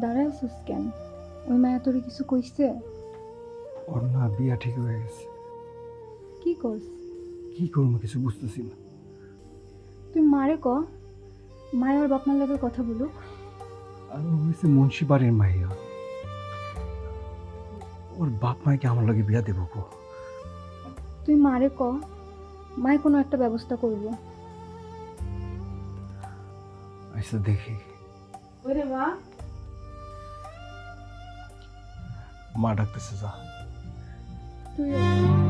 দাঁড়ায় আছিস কেন? ওই মায়া তোরে কিছু কইছে? ওর না বিয়া ঠিক হয়ে গেছে। কি করস কি করব কিছু বুঝতেছি না। তুই মারে ক? মায়ের বাপ মার লাগে কথা বলুক। আর ও হয়েছে মুন্সি বাড়ির মাইয়া। ওর বাপ মাইকে আমার লাগে বিয়া দেবো গো তুই মারে ক? মায় কোনো একটা ব্যবস্থা করব। আচ্ছা দেখি। ওরে মা মা ডাকতেছে যা। তুই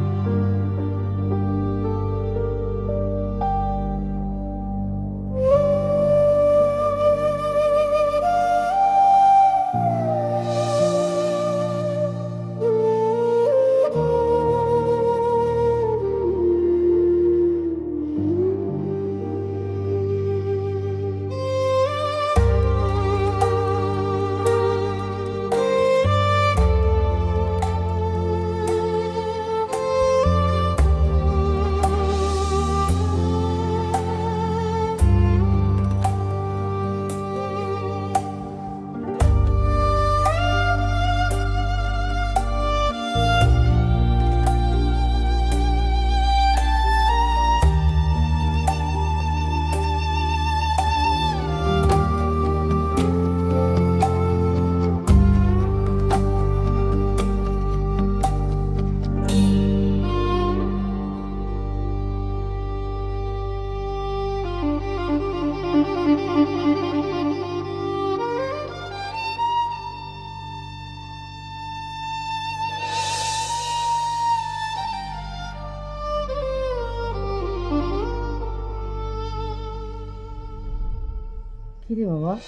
কি রে বাবা?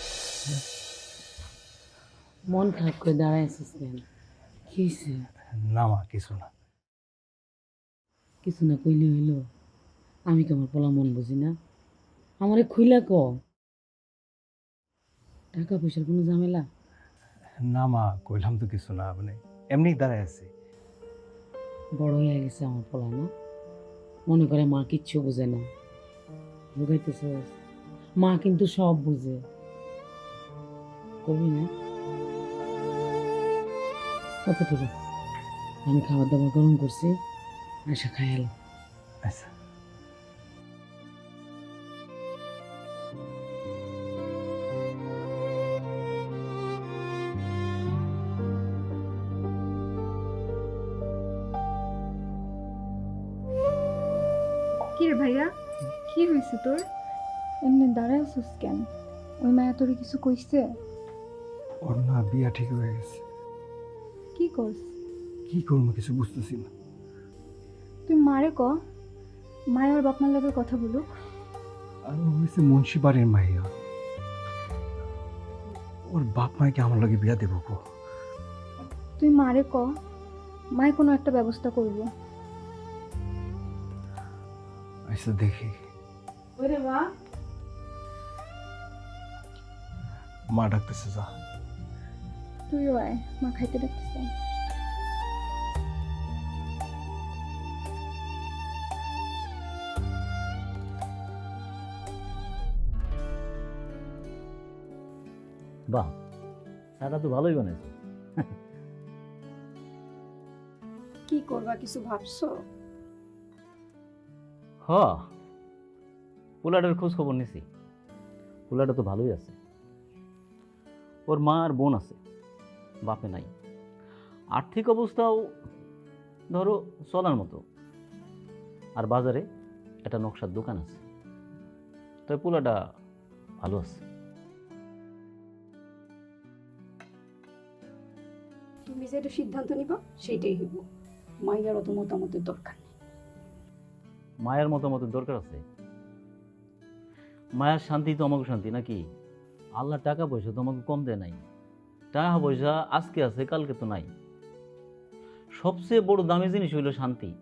মন খারাপ করে দাঁড়ায় আছিস কেন? কি না মা কিছু না। কিছু না কইলে হইল। আমি কেমন পোলা মন বুঝি না? আমারে খুইলা ক? টাকা পয়সার কোনো ঝামেলা? না মা কইলাম তো কিছু না মানে এমনি দাঁড়ায় আছে। বড় হয়ে গেছে আমার পোলা না? মনে করে মা কিচ্ছু বোঝে না। বুঝাইতেছ মা কিন্তু সব বুঝে। কবি না? আচ্ছা ঠিক আছে। আমি খাবার দাবার গরম করছি আশা খাই এলাম আচ্ছা। কি রে ভাইয়া? কি হয়েছে তোর? এমনি দাঁড়ায় আছিস কেন? ওই মায়া তোরে কিছু কইছে? ওর না বিয়া ঠিক হয়ে গেছে। কি করস কি করব কিছু বুঝতেছি না। তুই মারে ক। মায়ের বাপ মার লাগে কথা বলুক। আর ও হয়েছে মুন্সি বাড়ির মাইয়া। ওর বাপ মাইকে আমার লাগে বিয়া দেবো গো তুই মারে ক। মায় কোনো একটা ব্যবস্থা করব। আচ্ছা দেখি। ওরে মা। মা ডাকতেছে যা। তুইও আয় মা খাইতে ডাকতেছে। বাহ চাটা তো ভালোই বানাইছে। কি করবা কিছু ভাবছ? হ পোলাটার খোঁজ খবর নিছি। পোলাটা তো ভালোই আছে। ওর মা আর বোন আছে বাপে নাই। আর্থিক অবস্থাও ধরো চলার মতো। আর বাজারে একটা নকশার দোকান আছে তাই পোলাটা ভালো আছে। তুমি যেটা সিদ্ধান্ত নিবা সেইটাই হইব। মাইয়ার অত মতামতের দরকার নেই। মায়ের মতামতের দরকার আছে? মায়ের শান্তি তো আমাকে শান্তি নাকি? আল্লাহ টাকা পয়সা তোমাকে কম দেয় নাই। টাকা পয়সা আজকে আছে কালকে তো নাই। সবচেয়ে বড় দামি জিনিস হইল শান্তি।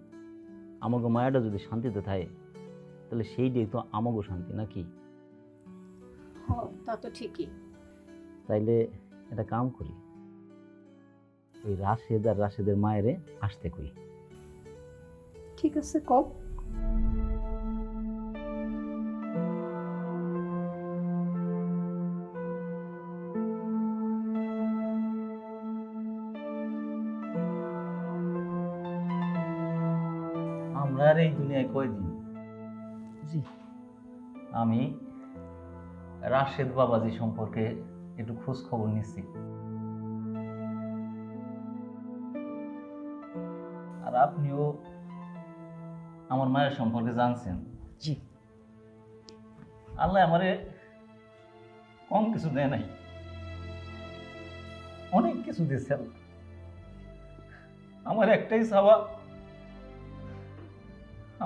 আমাকে মায়াটা যদি শান্তিতে থাকে তাহলে সেইটাই তো আমাকে শান্তি নাকি? হ তা তো ঠিকই। তাইলে একটা কাম করি। ওই রাশেদ আর রাশেদের মায়েরে আসতে করি ঠিক আছে কব আমরা আর এই দুনিয়ায় কয়দিন? জি। আমি রাশেদ বাবাজি সম্পর্কে একটু খোঁজ খবর নিচ্ছি। আর আপনিও আমার মায়ের সম্পর্কে জানছেন। জি। আল্লাহ আমারে কম কিছু দেয় নাই। অনেক কিছু দিয়েছে আল্লাহ আমার একটাই চাওয়া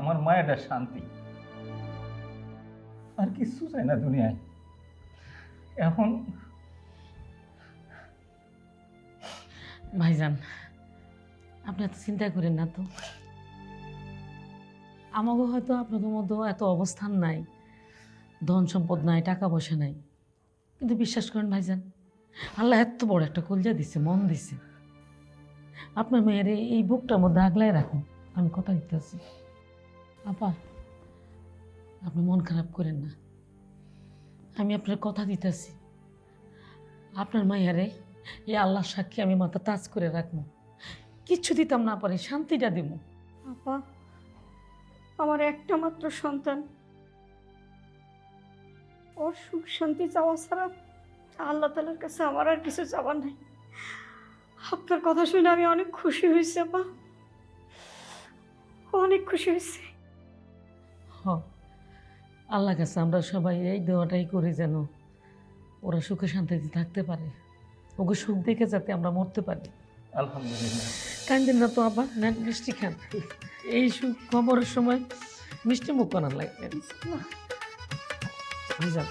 আমার মায়েরটা শান্তি। আর কিছু চাই না দুনিয়ায়। এখন ভাইজান, আপনি এত চিন্তা করেন না তো। আমাকে হয়তো আপনাদের মধ্যে এত অবস্থান নাই, ধন সম্পদ নাই, টাকা পয়সা নাই। কিন্তু বিশ্বাস করেন ভাইজান, আল্লাহ এত বড় একটা কলজা দিছে, মন দিছে। আপনার মেয়ের এই- এই বুকটার মধ্যে আগলায় রাখুন, আমি কথা দিতেছি। আপা, আপনি মন খারাপ করেন না। আমি আপনার কথা দিতেছি। আপনার মায়ারে এই আল্লাহ সাক্ষী আমি মাথা তাজ করে রাখব। কিচ্ছু দিতাম না পারি, শান্তিটা দেব আপা, আমার একটা মাত্র সন্তান। ওর সুখ শান্তি চাওয়া ছাড়া আল্লাহ তালার কাছে আমার আর কিছু চাওয়ার নাই। আপনার কথা শুনে আমি অনেক খুশি হয়েছি, আপা। অনেক খুশি হয়েছি। আল্লাহ কাছে আমরা সবাই এই দোয়াটাই করি যেন ওরা সুখে শান্তিতে থাকতে পারে। ওকে সুখ দেখে যাতে আমরা মরতে পারি। আলহামদুলিল্লাহ। কান্দিন না তো আবার নেন মিষ্টি খান। এই সুখ খবরের সময় মিষ্টি মুখ কানার লাগবে। ভাইজান